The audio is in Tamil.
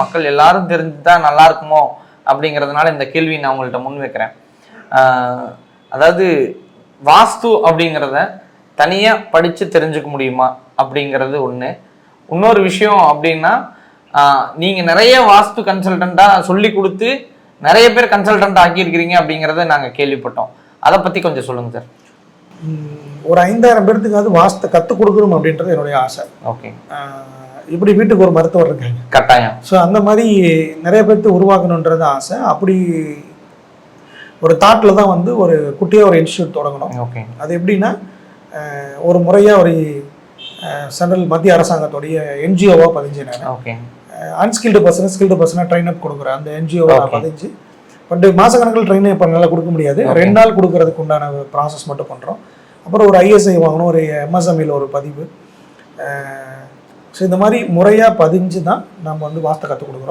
மக்கள் எல்லாரும் தெரிஞ்சுட்டா நல்லா இருக்குமோ அப்படிங்கிறதுனால இந்த கேள்வி நான் உங்கள்கிட்ட முன் வைக்கிறேன் அதாவது வாஸ்து அப்படிங்கிறத தனியா படிச்சு தெரிஞ்சுக்க முடியுமா அப்படிங்கிறது ஒண்ணு. இன்னொரு விஷயம் அப்படின்னா ஆஹ் நீங்க நிறைய வாஸ்து கன்சல்டண்டா சொல்லி கொடுத்து நிறைய பேர் கன்சல்டன்ட் ஆக்கியிருக்கிறீங்க அப்படிங்கிறத நாங்க கேள்விப்பட்டோம். அதை பத்தி கொஞ்சம் சொல்லுங்க சார். ஒரு ஐந்தாயிரம் பேர்த்துக்காவது வாஸ்தை கற்றுக் கொடுக்கணும் அப்படின்றது என்னுடைய ஆசை. ஓகே. இப்படி வீட்டுக்கு ஒரு மருத்துவர் இருக்காங்க. கட்டாயம். ஸோ அந்த மாதிரி நிறைய பேர்த்து உருவாக்கணுன்றது ஆசை. அப்படி ஒரு தாட்டில் தான் வந்து ஒரு குட்டியாக ஒரு இன்ஸ்டியூட் தொடங்கணும். ஓகே. அது எப்படின்னா ஒரு முறையாக ஒரு சென்ட்ரல் மத்திய அரசாங்கத்துடைய என்ஜிஓவாக பதிஞ்சு நான் ஓகே அன்ஸ்கில்டு பர்சன் ஸ்கில்டு பர்சனாக ட்ரைன் அப் கொடுக்குறேன் அந்த என்ஜிஓவை நான். பதிஞ்சு பட் மாசக்கணக்கில் ட்ரைன் இப்போ நல்லா கொடுக்க முடியாது. ரெண்டு நாள் கொடுக்கறதுக்கு உண்டான ப்ராசஸ் மட்டும் பண்ணுறோம் அப்புறம் ஒரு ஐஎஸ்ஐ வாங்கணும். ஒரு எம்எஸ்எம்இல ஒரு பதிவு. ஸோ இந்த மாதிரி முறையாக பதிஞ்சு தான் நம்ம வந்து வாஸ்த்தை கற்றுக் கொடுக்குறோம்.